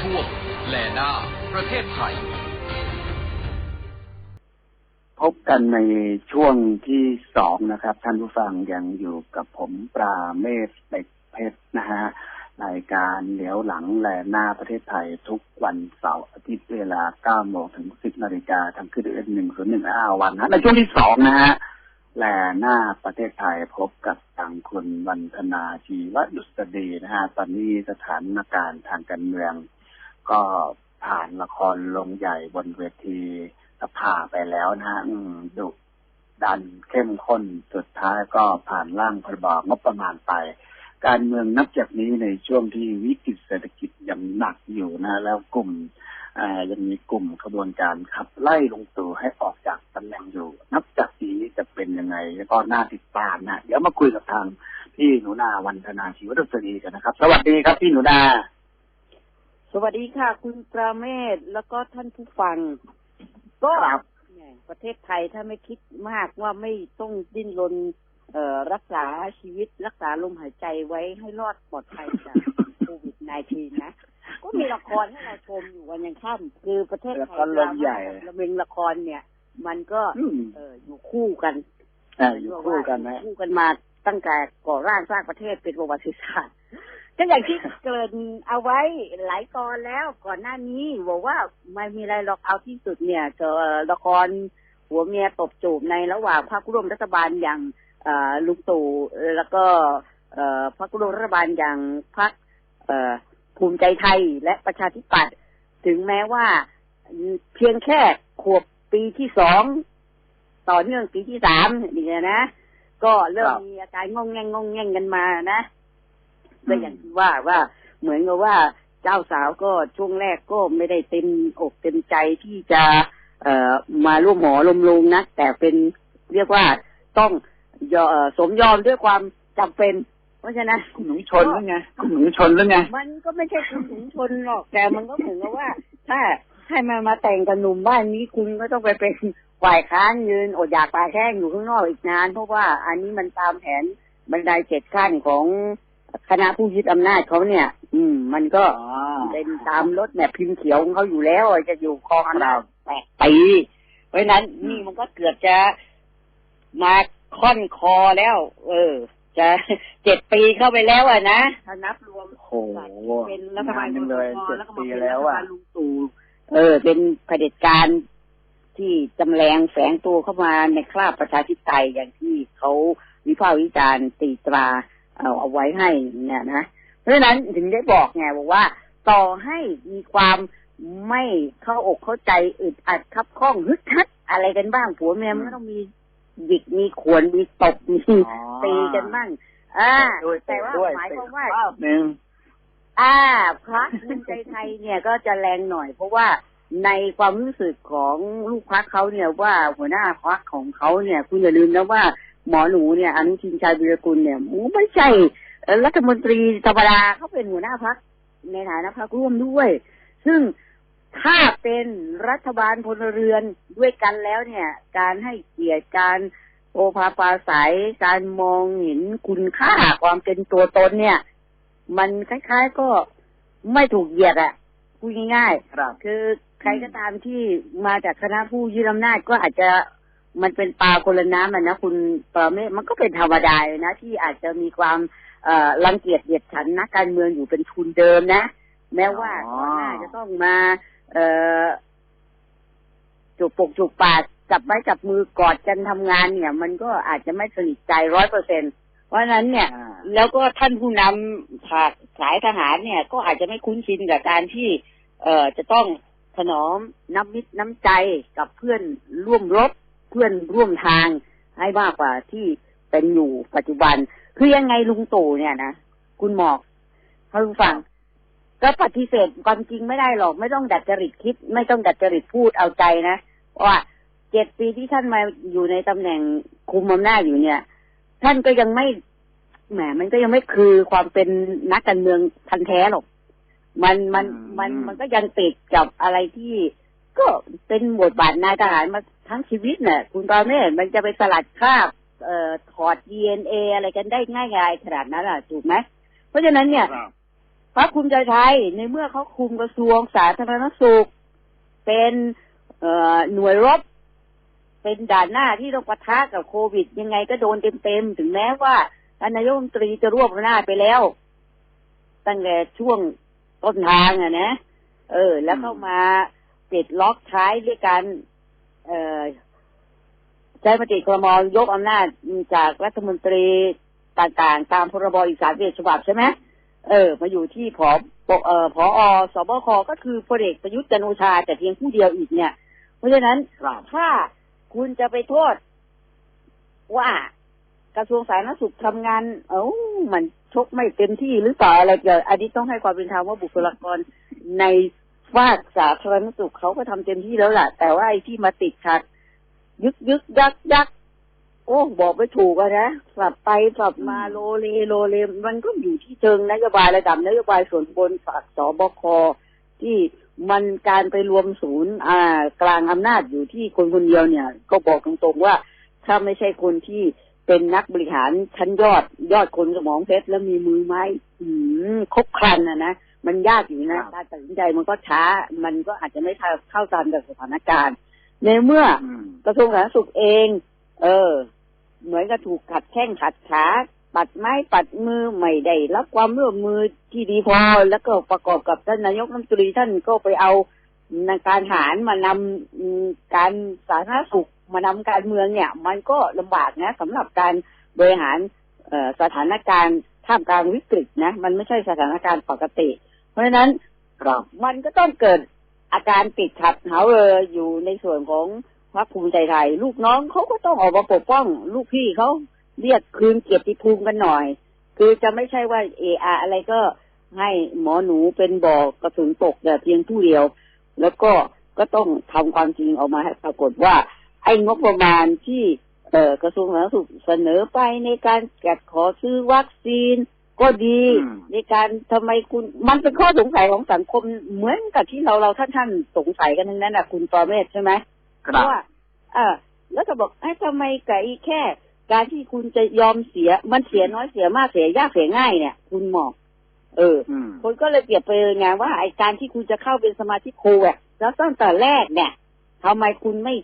ช่วงแลหน้าประเทศไทย พบกันในช่วงที่สองนะครับ ท่านผู้ฟังยังอยู่กับผมปราเมศเด็กเพชรนะฮะรายการเหลียวหลังแลหน้าประเทศไทยทุกวันเสาร์อาทิตย์เวลา9โมงถึง 10นาฬิกาทางขึ้นเอ็นหนึ่งศูนย์หนึ่งอาวันนะในช่วงที่สองนะฮะแลหน้าประเทศไทยพบกับทางคุณวันธนาชีวดุษฎีนะฮะตอนนี้สถานการณ์ทางการเมือง ก็ผ่านละครลงใหญ่บนเวทีสภาไปแล้วนะฮะดุดันเข้มข้นสุดท้ายก็ผ่านร่างพรบงบประมาณไป การเมืองนับจากนี้ในช่วงที่วิกฤตเศรษฐกิจยังหนักอยู่นะ แล้วกลุ่มยังมีกลุ่มขบวนการขับไล่ลงตู่ให้ออกจากตำแหน่งอยู่ นับจากนี้จะเป็นยังไงแล้วก็น่าติดตามนะเดี๋ยวมาคุยกับทางพี่หนูนาวันธนาชีวดุษฎีกันนะครับ สวัสดีครับพี่หนูนา สวัสดีค่ะ คุณประเมศแล้วก็ท่านผู้ฟัง ก็ครับแหมประเทศไทยถ้าไม่คิดมากว่าไม่ต้องดิ้นรนเอ่อรักษาชีวิตรักษาลมหายใจไว้ให้รอดปลอดภัยจากโควิด -19 นะ ก็มีละครให้เราชมอยู่วันยังค่ำคือประเทศละไทคยรลงใหญ่ดราม่ากับระเบงละครเนี่ย มันก็อืมเอออยู่คู่กันอ่าอยู่คู่กันนะคู่กันมาตั้งแต่ก่อร่างสร้างประเทศเป็นประวัติศาสตร์ ก็อย่างที่เกรินเอาไว้หลายตอนแล้วก่อนหน้านี้บอกว่าไม่มีอะไรหรอกเอาที่สุดเนี่ยเจอละครหัวเมียตบจูบในระหว่างพรรคร่วมรัฐบาลอย่างเอ่อลุงตู่แล้วก็เอ่อพรรคร่วมรัฐบาลอย่างพรรคเอ่อภูมิใจไทยและประชาธิปัตย์ถึงแม้ว่าเพียงแค่ขวบปีที่สองต่อเนื่องปีที่สามเนี่ยนะ ก็เริ่มครับมีอาการงองแงงงองแงงกันมานะอืม ก็อย่างที่ว่าว่าเหมือนกับว่าเจ้าสาวก็ช่วงแรกก็ไม่ได้เต็มอกเต็มใจที่จะ เอ่อมาร่วมหมอลมลงนะแต่เป็นเรียกว่าต้องยอเอ่อสมยอมด้วยความจำเป็น เพราะฉะนั้นคุณหนูชนหรือไงคุณหนูชนหรือไงมันก็ไม่ใช่คุณถุงชนหรอกแต่มันก็เหมือนกับว่า ถ้าให้มามาแต่งกับหนุ่มบ้านนี้คุณก็ต้องไปเป็นฝ่ายค้านยืนอดอยากปากแห้งอยู่ข้างนอกอีกนาน เพราะว่าอันนี้มันตามแผนบันไดเจ็ดขั้นของ คณะผู้ยึดอำนาจเขาเนี่ย อืม มันก็อ๋อเป็นตามรถแบบพิมพ์เขียวของเขาอยู่แล้วจะอยู่ครองอำนาจครับแปดปีเพราะฉะนั้นนี่มันก็เกือบจะมาค่อนคอแล้ว เออ จะเจ็ดปีเข้าไปแล้วอะนะถ้านับรวมโอ้โหเป็นรัฐบาลนานจังเลยคเจ็ดแล้วก็มาปีเป็นแล้วรัฐอะบาลลุงตู่เออ เป็นเผด็จการที่จำแรงแฝงตัวเข้ามาในคราบประชาธิปไตยอย่างที่เขาวิพากษ์วิจารณ์ตีตรา เอาเอาไว้ให้เนี่ยนะเพราะฉะนั้นถึงได้บอกไงบอกว่า ต่อให้มีความไม่เข้าอกเข้าใจอึดอัดคับข้องฮึดฮัดอะไรกันบ้างผัวเมียมันก็ต้องมีหยิกมีขวนมีตบมีอ๋อตีกันบ้างอ่าด้วยแต่ว่าด้วยหมายความว่ารอบหนึ่งอ่า พรรคภูมิใจไทยเนี่ยก็จะแรงหน่อย เพราะว่าในความรู้สึกของลูกพรรคเขาเนี่ยว่าหัวหน้าพรรคของเขาเนี่ย คุณอย่าลืมนะว่า หมอหนูเนี่ยอนุทินชาญวิรกุลเนี่ยหมูไม่ใช่เอ่อรัฐมนตรีธรรมดาเขาเป็นหัวหน้าพรรคในฐานะพรรคร่วมด้วย ซึ่งถ้าเป็นรัฐบาลพลเรือนด้วยกันแล้วเนี่ย การให้เกียรติการโอภาปราศัยการมองเห็นคุณค่าความเป็นตัวตนเนี่ย มันคล้าย ๆก็ไม่ถูกเหยียดอะพูดง่ายครับๆคือใครก็ตามที่มาจากคณะผู้ยึดอำนาจก็อาจจะ มันเป็นปลาคนละน้ำมันนะคุณปรเมศมันก็เป็นธรรมดาเลยนะ ที่อาจจะมีความเอ่อรังเกียจเหยียดฉันนักการเมืองอยู่เป็นทุนเดิมนะ แม้ว่าอ๋อก่อนหน้าจะต้องมา เอ่อจูบปกจูบปากจับไม้จับมือกอดกันทำงานเนี่ย มันก็อาจจะไม่สนิทใจร้อยเปอร์เซ็นเพราะฉะนั้นเนี่ยอ่าแล้วก็ท่านผู้นำภาคสายทหารเนี่ย ก็อาจจะไม่คุ้นชินกับการที่ เอ่อจะต้องถนอมน้ำมิตรน้ำใจกับเพื่อนร่วมรบ เพื่อนร่วมทางให้มากกว่าที่เป็นอยู่ปัจจุบัน คือยังไงลุงตู่เนี่ยนะคุณหมอกท่านผู้ฟัง ก็ปฏิเสธความจริงไม่ได้หรอก ไม่ต้องดัดจริตคิด ไม่ต้องดัดจริตพูดเอาใจนะเพราะว่าเจ็ดปีที่ท่านมาอยู่ในตำแหน่งคุมอำนาจอยู่เนี่ย ท่านก็ยังไม่แหมมันก็ยังไม่คือความเป็นนักการเมืองพันธุ์แท้หรอกมันมันอืมมันมันก็ยังติดกับอะไรที่ ก็เป็นบทบาทนายทหารมาทั้งชีวิตน่ะ คุณปาเมศมันจะไปสลัดคราบเอ่อถอดดีเอ็นเออะไรกันได้ง่ายๆขนาดนั้นอะถูกไหมเพราะฉะนั้นเนี่ยครับพรรคภูมิใจไทยในเมื่อเขาคุมกระทรวงสาธารณสุข เป็นเอ่อหน่วยรบ เป็นด่านหน้าที่ต้องปะทะกับโควิด ยังไงก็โดนเต็มๆถึงแม้ว่าท่านนายกรัฐมนตรีจะรวบอำนาจไปแล้ว ตั้งแต่ช่วงต้นทางอะนะ เออ แล้วเข้ามา ปิดล็อกท้ายด้วยการเอ่อใช้มติครมยกอำนาจจากรัฐมนตรีต่างๆ ตามพรบอีกสามเฉบับใช่ไหมเออ มาอยู่ที่ผอเอ่อผอสบคก็คือพลเอกประยุทธ์จันทร์โอชา แต่เพียงผู้เดียวอีกเนี่ย เพราะฉะนั้นครับถ้าคุณจะไปโทษ ว่ากระทรวงสาธารณสุขทำงาน เอ้ามันชกไม่เต็มที่หรือเปล่าอะไรเกิดอันนี้ต้องให้ความเป็นธรรมว่าบุคลากรใน ภาคสาธารณสุขเขาก็ทำเต็มที่แล้วล่ะ แต่ว่าไอ้ที่มาติดขัด ยึกยึกยักยักโอ้บอกไม่ถูกอะนะสับไปสับมาโลเลโลเลมันก็อยู่ที่เชิงนโยบายระดับนโยบายส่วนบนฝากสบคที่มันการไปรวมศูนย์ อ่ากลางอำนาจอยู่ที่คนคนเดียวเนี่ย ก็บอกตรงๆว่า ถ้าไม่ใช่คนที่เป็นนักบริหารชั้นยอดยอดคนสมองเพชรแล้วมีมือไม้ อืมครบครันนะนะ มันยากอยู่นะครับการตัดสินใจมันก็ช้า มันก็อาจจะไม่เข้าตามกับสถานการณ์ ในเมื่ออืมกระทรวงสาธารณสุขเอง เออ เหมือนกับถูกขัดแข้งขัดขาปัดไม้ปัดมือไม่ได้รับความร่วมมือที่ดีพอแล้วก็ประกอบกับท่านนายกรัฐมนตรีท่านก็ไปเอาการทหารมานำอืมการสาธารณสุขมานำการเมืองเนี่ย มันก็ลำบากนะสำหรับการบริหารเอ่อสถานการณ์ท่ามกลางวิกฤตนะ มันไม่ใช่สถานการณ์ปกติเพ ราะฉะนั้นครับมันก็ต้องเกิดอาการติดขัดหาเรออยู่ในส่วนของพรรคภูมิใจไทย ลูกน้องเขาก็ต้องออกมาปกป้อง ลูกพี่เขาเรียกคืนเกียรติภูมิกันหน่อย คือจะไม่ใช่ว่าเออาอะไรก็ให้หมอหนูเป็นบอกกระสุนตกแต่เพียงผู้เดียว แล้วก็ก็ต้องทำความจริงออกมาให้ปรากฏว่า ไอ้งบประมาณที่เออกระทรวงสาธารณสุขเสนอไปในการจัดขอซื้อวัคซีน ก็ดีอืมในการทำไมคุณมันเป็นข้อสงสัยของสังคมเหมือนกับที่เราเราท่านท่านๆสงสัยกันทั้งนั้นนะคุณปรเมศใช่ไหมคเพรับราะว่าเออแล้วก็บอกไอ้ทำไมไก่แค่ การที่คุณจะยอมเสีย มันเสียน้อยเสียมากเสียยากเสียง่ายเนี่ย คุณหมอกเอออืมคนก็เลยเปรียบไปเลยไงว่าไอ้การที่คุณจะเข้าเป็นสมาชิกโควิดแล้วตั้งแต่แรกเนี่ยทำไมคุณไม่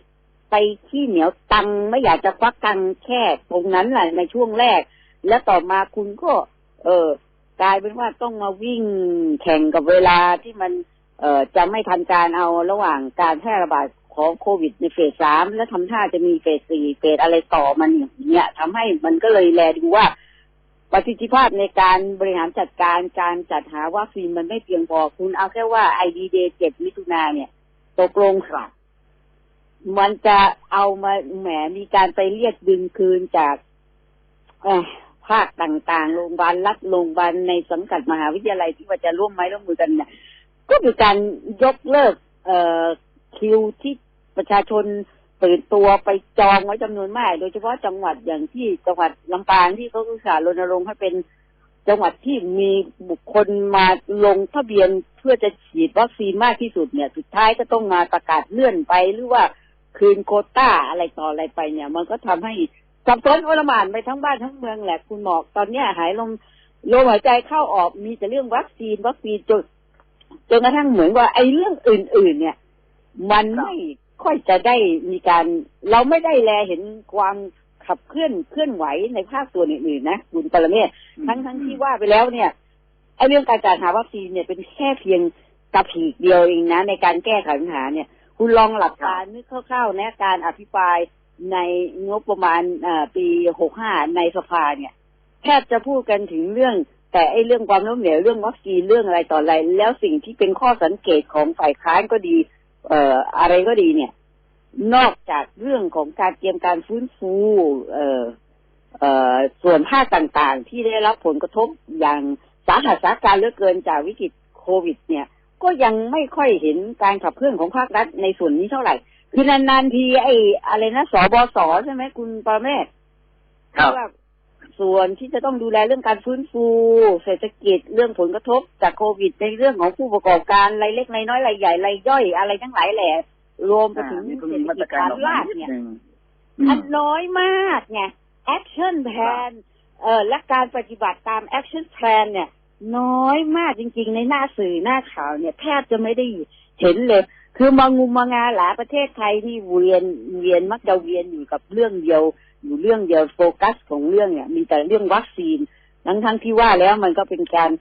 ไปที่เหนียวตังค์ไม่อยากจะควักตังค์แค่ตรงนั้นแหละในช่วงแรก แล้วต่อมาคุณก็ เออกลายเป็นว่าต้องมาวิ่งแข่งกับเวลาที่มัน เอ่อจะไม่ทันการเอาระหว่างการแพร่ระบาดของโควิดในเฟสสามและทำท่าจะมีเฟสสี่เฟสอะไรต่อมันอย่างเงี้ยทำให้มันก็เลยแลดูว่าประสิทธิภาพในการบริหารจัดการการจัดหาวัคซีนมันไม่เพียงพอคุณเอาแค่ว่าไอดีเดย์เจ็ดมิถุนาเนี่ยตกลงครับมันจะเอามาแหมมีการไปเรียกดึงคืนจากเอ ภาคต่างๆ โรงพยาบาลรัฐโรงพยาบาลในสังกัดมหาวิทยาลัยที่ว่าจะร่วมไม้ร่วมมือกันเนี่ยก็มีการยกเลิกเอ่อคิวที่ประชาชนตื่นตัวไปจองไว้จำนวนมาก โดยเฉพาะจังหวัดอย่างที่จังหวัดลำปางที่เขาอุตส่าห์รณรงค์ให้เป็นจังหวัดที่มีบุคคลมาลงทะเบียนเพื่อจะฉีดวัคซีนมากที่สุดเนี่ย สุดท้ายก็ต้องมาประกาศเลื่อนไปหรือว่าคืนโคต้าอะไรต่ออะไรไปเนี่ย มันก็ทำให้ สับสนโอลหมานไปทั้งบ้านทั้งเมืองแหละคุณหมอกตอนเนี้ยหายลมลมหายใจเข้าออกมีแต่เรื่องวัคซีนวัคซีนจนจนกระทั่งเหมือนว่าไอ้เรื่องอื่น ๆ เนี่ย มันไม่ค่อยจะได้มีการ เราไม่ได้แลเห็นความขับเคลื่อนเคลื่อนไหวในภาคส่วนอื่นๆนะคุณปรเมศทั้งทั้งที่ว่าไปแล้วเนี่ยไอ้เรื่องการจัดหาวัคซีนเนี่ยเป็นแค่เพียงกระผีกเดียวเองนะ ในการแก้ไขปัญหาเนี่ย คุณลองหลับตานึกคร่าวๆนะการอภิปราย ในงบประมาณปีหกห้าในสภาเนี่ยแทบจะพูดกันถึงเรื่อง แต่ไอ้เรื่องความล้มเหลวเรื่องวัคซีนเรื่องอะไรต่ออะไร แล้วสิ่งที่เป็นข้อสังเกตของฝ่ายค้านก็ดี เอ่ออะไรก็ดีเนี่ย นอกจากเรื่องของการเตรียมการฟื้นฟู เอ่อเอ่อส่วนภาคต่างๆ ที่ได้รับผลกระทบอย่างสาหัสสาการเหลือเกินจากวิกฤตโควิด เนี่ย ก็ยังไม่ค่อยเห็นการขับเคลื่อนของภาครัฐในส่วนนี้เท่าไหร่ คือนานๆทีไอ้อะไรนะสบสใช่ไหมคุณปรเมศครับว่าส่วนที่จะต้องดูแลเรื่องการฟื้นฟู เศรษฐกิจเรื่องผลกระทบจากโควิดในเรื่องของผู้ประกอบการรายเล็กรายน้อยรายใหญ่รายย่อยอะไรทั้งหลายแหละรวมไปอ่าถึงนี่ก็เศรมีษฐมาตกิรจการการออกมาลาดนิดเนี่ยนึงอันน้อยมากไง action plan เอ่อและการปฏิบัติตาม action plan เนี่ย น้อยมากจริง ๆ ในหน้าสื่อหน้าข่าวเนี่ยแทบจะไม่ได้เห็นเลย คือมางุมมางาหลาประเทศไทยนี่เวียนเวียนมักจะเวียนอยู่กับเรื่องเดียว อยู่เรื่องเดียวโฟกัสของเรื่องเนี่ย มีแต่เรื่องวัคซีนทั้งทั้งที่ว่าแล้วมันก็เป็นการ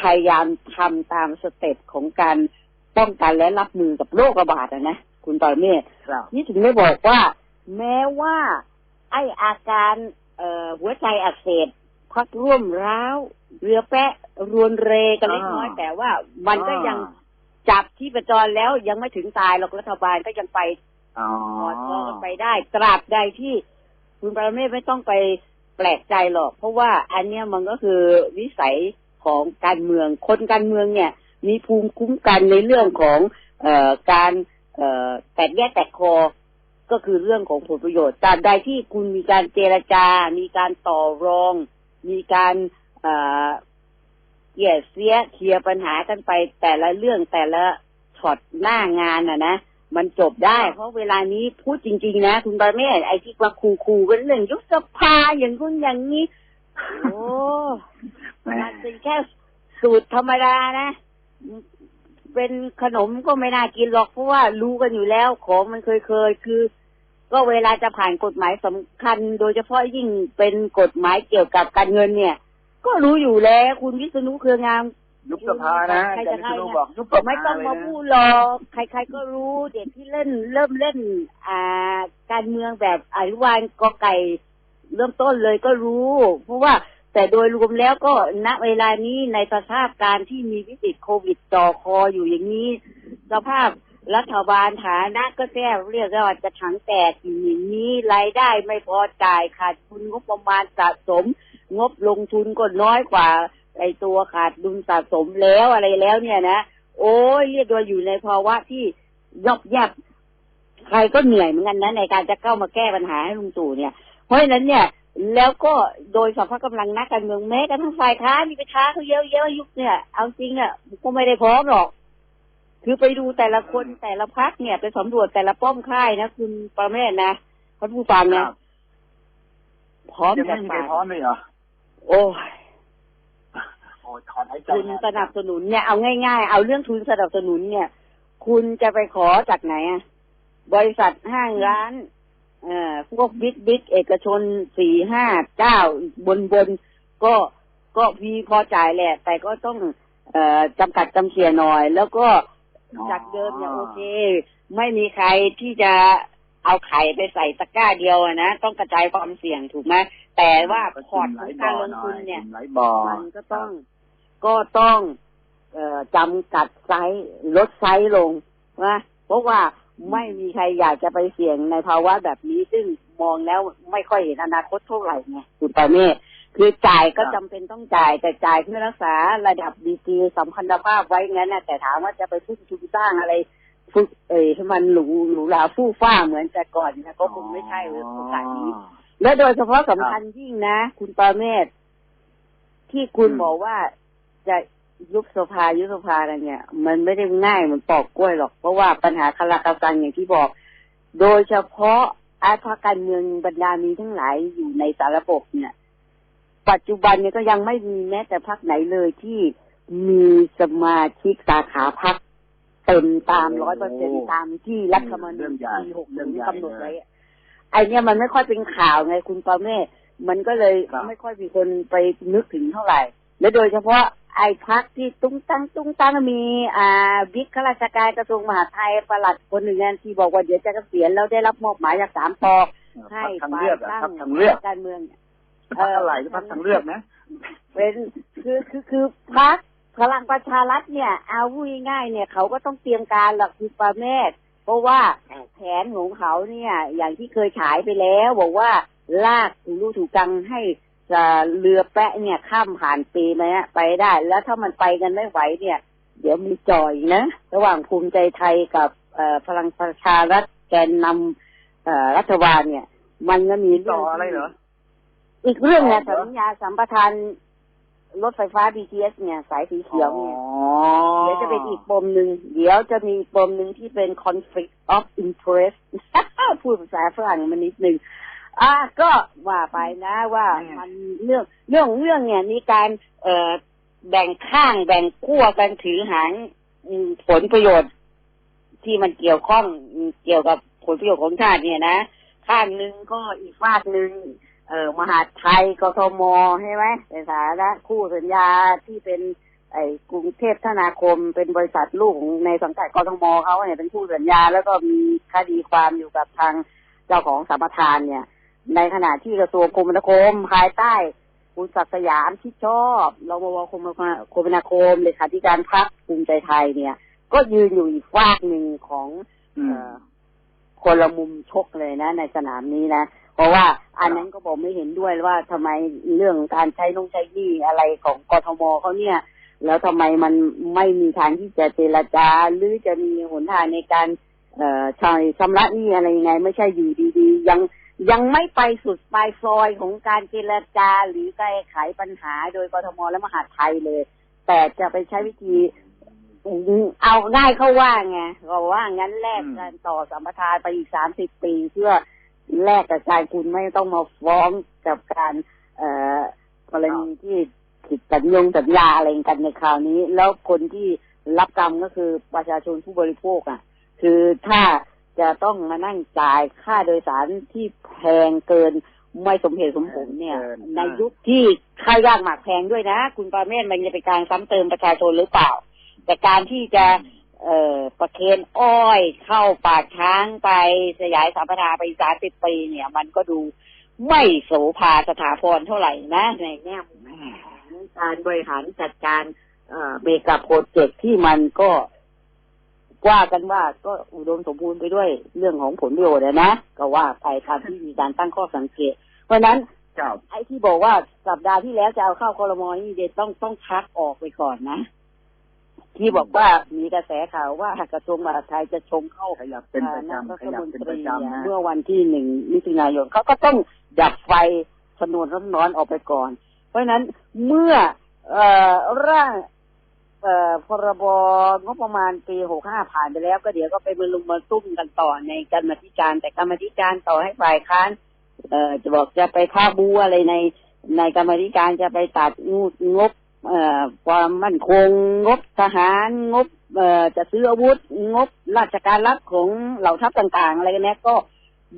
พยายามทำตามสเต็ปของการป้องกันและรับมือกับโรคระบาดอะนะ คุณปรเมศครับนี่ถึงได้บอกว่า แม้ว่า ไออาการเอ่อหัวใจอักเสบพักร่วมร้าว เรือแปะรวนเรกันเล็กน้อยอ่าแต่ว่ามันก็ยัง จับที่ประจรแล้วยังไม่ถึงตายหรอกรัฐบาลก็ยังไปอ๋ออดรอกันไปได้ ตราบใดที่คุณปรเมศไม่ต้องไปแปลกใจหรอก เพราะว่าอันเนี้ยมันก็คือวิสัยของการเมือง คนการเมืองเนี่ย มีภูมิคุ้มกันในเรื่องของเอ่อการเอ่อแตกแยกแตกคอก็คือเรื่องของผลประโยชน์ตราบใดที่คุณมีการเจรจา มีการต่อรอง มีการเอ่อ เกลี่ยเสียเคลียร์ปัญหากันไปแต่ละเรื่องแต่ละช็อตหน้างานอะนะมันจบได้เพราะเวลานี้พูดจริง ๆ นะ คุณบาเมศไอ้ที่ว่าคูๆกันเรื่องยุบสภาอย่างนู้นอย่างนี้โอ้แหมมันเป็นแค่สูตรธรรมดานะ เป็นขนมก็ไม่น่ากินหรอกเพราะว่ารู้กันอยู่แล้วของมันเคยเคยๆคือ ก็เวลาจะผ่านกฎหมายสำคัญ โดยเฉพาะยิ่งเป็นกฎหมายเกี่ยวกับการเงินเนี่ย ก็รู้อยู่แล้วคุณวิษณุเครืองามยุบสภานะใครอาจะจารย์ให้วิษณุนะบอกยุบสภาไม่ต้องมาเลยนะพูดหรอกใครๆก็รู้เด็กที่เล่นเริ่มเล่น อ่า การเมืองแบบอนุบาลกอไก่เริ่มต้นเลยก็รู้ เพราะว่าแต่โดยรวมแล้วก็ณเวลานี้ในสภาพการที่มีวิกฤตโควิดจ่อคออยู่อย่างนี้ สภาพรัฐบาลฐานะก็แทบเรียกได้ว่าจะถังแตกอยู่อย่างนี้รายได้ไม่พอจ่ายขาดทุนงบประมาณสะสม งบลงทุนก็น้อยกว่าไอตัวขาดดุลสะสมแล้วอะไรแล้วเนี่ยนะโอ้ยเรียกว่าอยู่ในภาวะที่ยอกยับใครก็เหนื่อยเหมือนกันนะในการจะเข้ามาแก้ปัญหาให้ลุงตู่เนี่ย เพราะฉะนั้นเนี่ย แล้วก็โดยสภาพกำลังนักการเมืองแม้กระทั่งฝ่ายค้านมีไปท้าเขาเยอะๆยุคเนี่ย เอาจริงอะก็ไม่ได้พร้อมหรอก คือไปดูแต่ละคนแต่ละพักเนี่ยไปสำรวจแต่ละป้อมค่ายนะคุณประเมศนะท่านผู้ฟังคนะรับพร้อมยังแต่ไม่มีใครฝ่ายพร้อมเลยเหรอ โอ้ยโอ้ยถอนหายใจทุนสนับสนุนเนี่ยเอาง่ายๆ เอาเรื่องทุนสนับสนุนเนี่ย คุณจะไปขอจากไหนอะบริษัทห้างร้านเอ่อพวกบิ๊กบิ๊กเอกชนสี่ห้าเจ้าบนบนๆก็ก็พีพอจ่ายแหละ แต่ก็ต้องเอ่อจำกัดจำเขียหน่อย แล้วก็จากเดิมเนี่ยโอเค ไม่มีใครที่จะเอาไข่ไปใส่ตะกร้าเดียวอะนะ ต้องกระจายความเสี่ยงถูกไหม แต่ว่าพอร์ตของการลงทุนเนี่ยมันก็ต้องก็ต้องเอ่อจำกัดไซส์ลดไซส์ลงนะเพราะว่าไม่มีใครอยากจะไปเสี่ยงในภาวะแบบนี้ ซึ่งมองแล้วไม่ค่อยเห็นอนาคตเท่าไหร่ไงคุณปาเมศคือจ่ายก็จำเป็นต้องจ่ายแต่จ่ายเพื่อรักษาระดับดีกรีสัมพันธภาพไว้งั้นนะแต่ถามว่าจะไปทุ่มทุนสร้างอะไรฟุกเอ้ยให้มันหรูหรูหราฟู่ฟ้าเหมือนแต่ก่อนนะก็คงไม่ใช่เลยโอกาสนี้ และโดยเฉพาะสำคัญยิ่งนะ คุณปาเมศที่คุณอบอกว่าจะยุบสภายุบสภาอะไรเนี่ย มันไม่ได้ง่ายเหมือนปอกกล้วยหรอก เพราะว่าปัญหาคาราคาซังอย่างที่บอก โดยเฉพาะอาพรรคการเมืองบรรดามีทั้งหลายอยู่ในสารบบเนี่ย ปัจจุบันเนี่ยก็ยังไม่มีแม้แต่พรรคไหนเลยที่มีสมาชิกสาขาพรรคเต็มตามร้อยเปอร์เซ็นตามที่รัฐธรรมนูญปีหกเรื่งกำหนดไว้ ไอเนี่ยมันไม่ค่อยเป็นข่าวไงคุณปาเม่มันก็เลยครับไม่ค่อยมีคนไปนึกถึงเท่าไหร่ และโดยเฉพาะไอ้พักที่ตุ้งตั้งตุ้งตั้งมีอ่าบิ๊กข้าราชการกระทรวงมหาดไทยประหลัดคนหนึ่งนั่นที่บอกว่าเดี๋ยวจะเกษียณแล้วได้รับมอบหมายจากสามปอให้พักทางฝ่าเลืยอกอะตั้งพักทางเลือกการเมืองเนี่ยพักอะไรก็พักทางเลือกนะเป็นคือคือคือพักพลังประชารัฐเนี่ย เอาพูดง่ายๆเนี่ย เขาก็ต้องเตรียมการหลักคือประเมศ เพราะว่าแผนของเขาเนี่ย อย่างที่เคยฉายไปแล้ว บอกว่าลากถูรูถูกังให้จะเรือแปะเนี่ยข้ามผ่านปีมาเนี่ยไปได้ แล้วถ้ามันไปกันไม่ไหวเนี่ย เดี๋ยวมีจ่อยนะ ระหว่างภูมิใจไทยกับเอ่อพลังประชารัฐแกนนำเอ่อรัฐบาลเนี่ย มันก็มีเรื่ต่อองอะไรเหรออีกเรื่องเนี่ยต่อเหรอสัญญาสัมปทาน รถไฟฟ้า BTS เนี่ย สายสีเขียวเนี่ยอ๋อเดี๋ยวจะเป็นอีกปมหนึ่งเดี๋ยวจะมีปมหนึ่งที่เป็น conflict of interest พูดภาษาฝรั่งมันนิดหนึ่งอะก็ว่าไปนะว่าอืมมันเรื่องเรื่องของเรื่องเนี่ยมีการเอ่อแบ่งข้างแบ่งขั้วกันถือหางอืมผลประโยชน์ ที่มันเกี่ยวข้องอืมเกี่ยวกับผลประโยชน์ของชาติเนี่ยนะข้างหนึ่งก็อีกฝากหนึ่ง เออมหาไทยกทมใช่ไหมในฐานะคู่สัญญาที่เป็น ไอ้กรุงเทพธนาคมเป็นบริษัทลูกของในสังกัดกทมเขาเนี่ยเป็นคู่สัญญา แล้วก็มีคดีความอยู่กับทางเจ้าของสัมปทานเนี่ย ในขณะที่กระทรวงคมนาคมภายใต้คุณศักสยามที่ชอบรมวคมคมนาคมเลขาธิการพรรคภูมิใจไทยเนี่ย ก็ยืนอยู่อีกฝากหนึ่งของอคนละมุมชกเลยนะ ในสนามนี้นะ เพราะว่าอันนั้นก็บอกไม่เห็นด้วยว่าทำไมเรื่องการใช้นงใช้หนี้อะไรของกทมเขาเนี่ย แล้วทำไมมันไม่มีทางที่จะเจรจาหรือจะมีหนทางในการเอ่อชชำระหนี้อะไรยังไง ไม่ใช่อยู่ดีๆ ยังยังไม่ไปสุดปลายซอยของการเจรจาหรือแก้ไขปัญหาโดยกทมและมหาไทยเลย แต่จะไปใช้วิธีเอาง่ายเข้าว่าไงก็ว่างั้นแลกกันต่อสัมปทานไปอีกสามสิบปีเพื่อ แลกกับการคุณไม่ต้องมาฟ้องกับการ เอ่อกรณีที่ผิดสัญญงสัญญาอะไรกันในคราวนี้ แล้วคนที่รับกรรมก็คือประชาชนผู้บริโภคอะ คือถ้าจะต้องมานั่งจ่ายค่าโดยสารที่แพงเกินไม่สมเหตุสมผลเนี่ยเกินในยุคที่ค่ายากหมากแพงด้วยนะ คุณปราเมศมันจะเป็นการซ้ำเติมประชาชนหรือเปล่า แต่การที่จะ เอ่อประเคนอ้อยเข้าปากช้างไปสยายสัมปทานไปสามสิบปีเนี่ย มันก็ดูไม่โสภาสถาพรเท่าไหร่นะในแง่มุมของการบริหารจัดการเอ่อเมกะโปรเจกต์ที่มันก็ว่ากันว่าก็อุดมสมบูรณ์ไปด้วยเรื่องของผลประโยชน์อะนะก็ว่าไปตามที่มีการตั้งข้อสังเกต เพราะฉะนั้นเจ้าไอ้ที่บอกว่าสัปดาห์ที่แล้วจะเอาเข้าคอรมอนี่เดนต้องต้องชักออกไปก่อนนะ ที่บอกว่ามีกระแสข่าวว่ากระทรวงมหาดไทยจะชงเข้าขยับเป็นประนายกจำรัขฐยับมนเป็นตปรีระจำเนี่ยนะเมื่อวันที่หนึ่งมิถุนายนเขาก็ต้องดับไฟชนวนร้อนๆออกไปก่อน เพราะฉะนั้นเมื่อเอ่อร่างเอ่อพรบงบประมาณปีหกห้าผ่านไปแล้ว ก็เดี๋ยวก็ไปมาลุมมาตุ้มกันต่อในกรรมาธิการ แต่กรรมาธิการต่อให้ฝ่ายค้านเอ่อจะบอกจะไปฆ่าบูอะไรในในกรรมาธิการจะไปตัดงูงบเอ่อ ความมั่นคง งบทหาร งบจะซื้ออาวุธ งบราชการรับของเหล่าทัพต่าง ๆ อะไรกันเนี้ยก็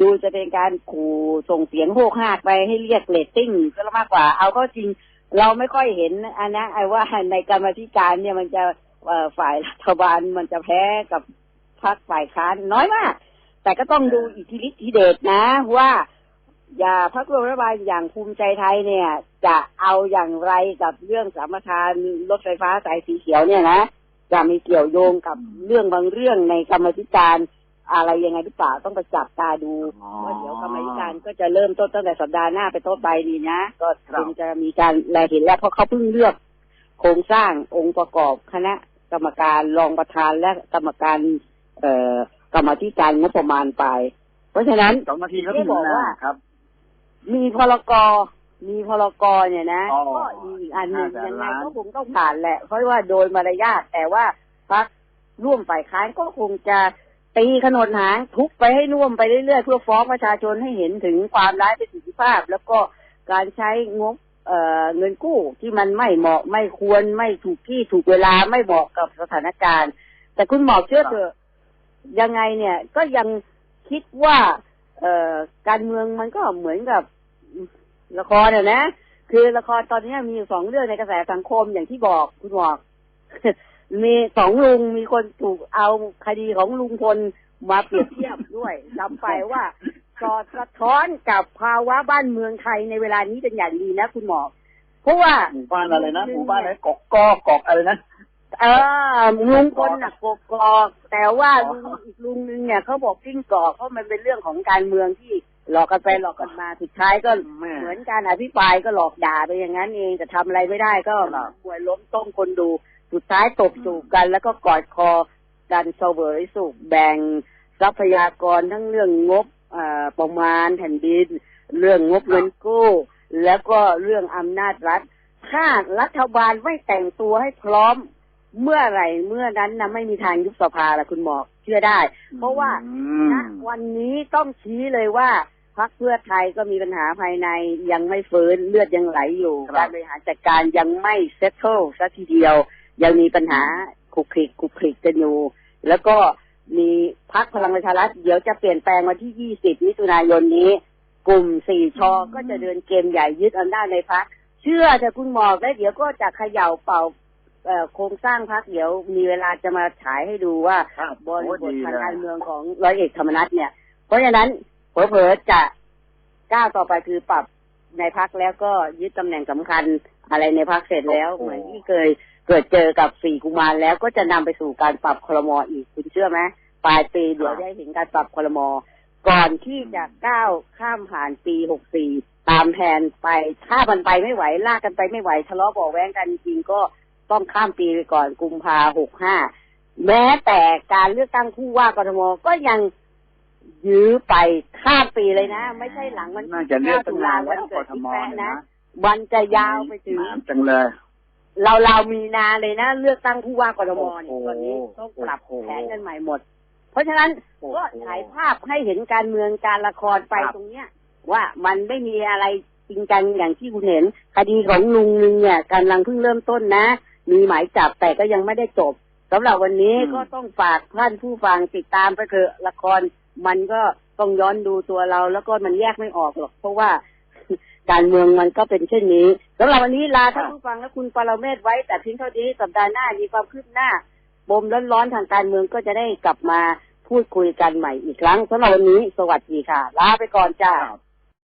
ดูจะเป็นการขู่ส่งเสียงโหกหากไปให้เรียกเรตติ้งก็มากกว่า เอาก็จริงเราไม่ค่อยเห็นอันนะไอ้ว่าในกรรมธิการเนี่ยมันจะฝ่ายรัฐบาลมันจะแพ้กับพรรคฝ่ายค้านน้อยมาก แต่ก็ต้องดูอิทธิฤทธิเดชนะว่า อย่าพรรคร่วมรัฐบาลอย่างภูมิใจไทยเนี่ย จะเอาอย่างไรกับเรื่องสามทานรถไฟฟ้าสายสีเขียวเนี่ยนะจะมีเกี่ยวโยงกับเรื่องบางเรื่องในกรรมาธิการอะไรยังไงหรือเปล่าต้องไปจับตาดูอ๋อว่าเดี๋ยวกรรมาธิการก็จะเริ่มต้นตั้งแต่สัปดาห์หน้าไปต้นไปนี่นะก็ครัคบงจะมีการแลเห็นแล้วเพราะเขาเพิ่งเลือก โครงสร้างองค์ประกอบคณะกรรมการรองประธานและกรรมการ เอ่อกรรมาธิการงบประมาณไป เพราะฉะนั้นสองนาทีก็ที่ถึงบอกนะว่าครับ มีพลกมีพลกเนี่ยนะอ๋อก็อีกอันหนึ่งห้าแสนยังไงล้านก็คงต้องผ่านแหละ เพราะว่าโดยมารยาทแต่ว่าพักร่วมฝ่ายค้านก็คงจะตีขนนหางทุบไปให้น่วมไปเรื่อยๆเพื่อฟ้องประชาชนให้เห็นถึงความร้ายประสิทธิภาพ แล้วก็การใช้งบเอ่อเงินกู้ที่มันไม่เหมาะไม่ควรไม่ถูกที่ถูกเวลาไม่เหมาะกับสถานการณ์ แต่คุณหมอเชื่อเถอะยังไงเนี่ยก็ยังคิดว่า เอ่อการเมืองมันก็เหมือนกับ ละครเนี่ยนะ คือละครตอนนี้มีอยู่สองเรื่องในกระแสสังคมอย่างที่บอกคุณบอกมีสองลุงมีคนถูกเอาคดีของลุงพลมาเปรียบเทียบด้วยจำไปว่าสอดสะท้อนกับภาวะบ้านเมืองไทยในเวลานี้เป็นอย่างดีนะคุณหมอ เพราะว่าหมู่บ้านอะไรนะหมู่บ้านอะไรกกกอกอกอะไรนะเออลุงพลน่ะกกอกแต่ว่าลุงอีกลุงนึงเนี่ยเขาบอกกิ้งกอกเพราะมันเป็นเรื่องของการเมืองที่ หลอกกันไปหลอกกันมาสุดท้ายก็แม่เหมือนการอภิปรายก็หลอกด่าไปอย่างนั้นเองแต่ทำอะไรไม่ได้ก็ครับมวยล้มต้มคนดู สุดท้ายตบจูบกันแล้วก็กอดคอกันเสวยสุขแบ่งทรัพยากรทั้งเรื่องงบเอ่อประมาณแผ่นดิน เรื่องงบเงินกู้ แล้วก็เรื่องอำนาจรัฐ ถ้ารัฐบาลไม่แต่งตัวให้พร้อม เมื่อไหร่เมื่อนั้นนะไม่มีทางยุบสภาละคุณหมอเชื่อได้ เพราะว่าอืมณวันนี้ต้องชี้เลยว่า พักเพื่อไทยก็มีปัญหาภายในยังไม่ฟื้นเลือดยังไหลอยู่ครับการบริหารจัดการยังไม่เซตเทิลสัทีเดียว ยังมีปัญหาคลุกคลิกคลุกคลิกกันอยู่แล้วก็มีพักพลังประชารัฐเดี๋ยวจะเปลี่ยนแปลงวันที่ 20 มิถุนายนนี้ กลุ่มสี่ชอก็จะเดินเกมใหญ่ยึดอำนาจในพักเชื่อจะคุณหมอกแล้วเดี๋ยวก็จะเขย่าเป่าเอ่อโครงสร้างพักเดี๋ยวมีเวลาจะมาฉายให้ดูว่าครับบริบทโอ้ดีทางเลยการเมืองของร้อยเอกธรรมนัฐเนี่ย เพราะฉะนั้น เผลอๆจะก้าวต่อไปคือปรับในพักแล้วก็ยึดตำแหน่งสำคัญอะไรในพักเสร็จแล้วโอ้โหเหมือนที่เคยเกิดเจอกับสี่กุมารแล้วก็จะนำไปสู่การปรับคลมออีกคุณเชื่อไหมปลายปีเดี๋ยวได้เห็นการปรับคลมอก่อนที่จะก้าวข้ามผ่านปีหกสี่ตามแผนไปถ้ามันไปไม่ไหวลากกันไปไม่ไหวทะเลาะเบาะแว้งกันจริงๆก็ต้องข้ามปีไปก่อนกุมภาหกห้าแม้แต่การเลือกตั้งผู้ว่ากทมก็ยัง ยื้อไปข้ามปีเลยนะ ไม่ใช่หลังวันน่าที่จะเลือก9ตั้ตุงลานานวัแล้นวเกิกดทที่มแพ้เนี่ยนะนะวันจะยาวไปถึงนานจังเลยเราเราๆมีนาเลยนะ เลือกตั้งผู้ว่ากทมเนี่ยโอ้โหตอนนี้ต้องปรับโอ้โหแผนกันใหม่หมด เพราะฉะนั้นโอ้โหก็ฉายภาพให้เห็นการเมืองการละครไปครับตรงเนี้ย ว่ามันไม่มีอะไรจริงจังอย่างที่คุณเห็น คดีของลุงนึงเนี่ยกำลังเพิ่งเริ่มต้นนะ มีหมายจับแต่ก็ยังไม่ได้จบสำหรับวันนี้อืมก็ต้องฝากท่านผู้ฟังติดตามไปเถอะละคร มันก็ต้องย้อนดูตัวเรา แล้วก็มันแยกไม่ออกหรอก เพราะว่าการเมืองมันก็เป็นเช่นนี้สำหรับวันนี้ลาท่านผู้ฟังและคุณปรเมศไว้ แต่เพียงเท่านี้สัปดาห์หน้ามีความคืบหน้าปมร้อนๆทางการเมืองก็จะได้กลับมาพูดคุยกันใหม่อีกครั้งสำหรับวันนี้ สวัสดีค่ะ ลาไปก่อนจ้า